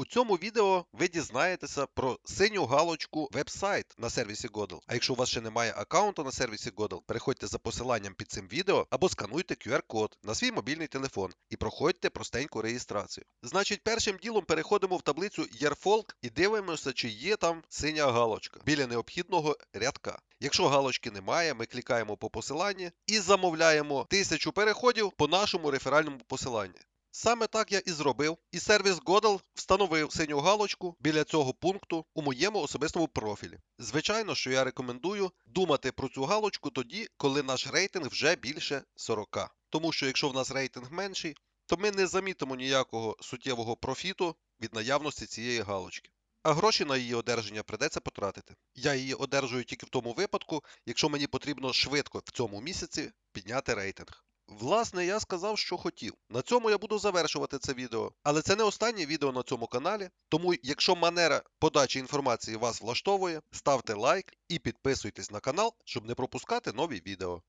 У цьому відео ви дізнаєтеся про синю галочку веб-сайт на сервісі Godel. А якщо у вас ще немає аккаунту на сервісі Godel, переходьте за посиланням під цим відео або скануйте QR-код на свій мобільний телефон і проходьте простеньку реєстрацію. Значить, першим ділом переходимо в таблицю Yearfolk і дивимося, чи є там синя галочка біля необхідного рядка. Якщо галочки немає, ми клікаємо по посиланні і замовляємо тисячу переходів по нашому реферальному посиланні. Саме так я і зробив, і сервіс Godel встановив синю галочку біля цього пункту у моєму особистому профілі. Звичайно, що я рекомендую думати про цю галочку тоді, коли наш рейтинг вже більше 40. Тому що якщо в нас рейтинг менший, то ми не замітимо ніякого суттєвого профіту від наявності цієї галочки. А гроші на її одержання придеться потратити. Я її одержую тільки в тому випадку, якщо мені потрібно швидко в цьому місяці підняти рейтинг. Власне, я сказав, що хотів. На цьому я буду завершувати це відео. Але це не останнє відео на цьому каналі. Тому, якщо манера подачі інформації вас влаштовує, ставте лайк і підписуйтесь на канал, щоб не пропускати нові відео.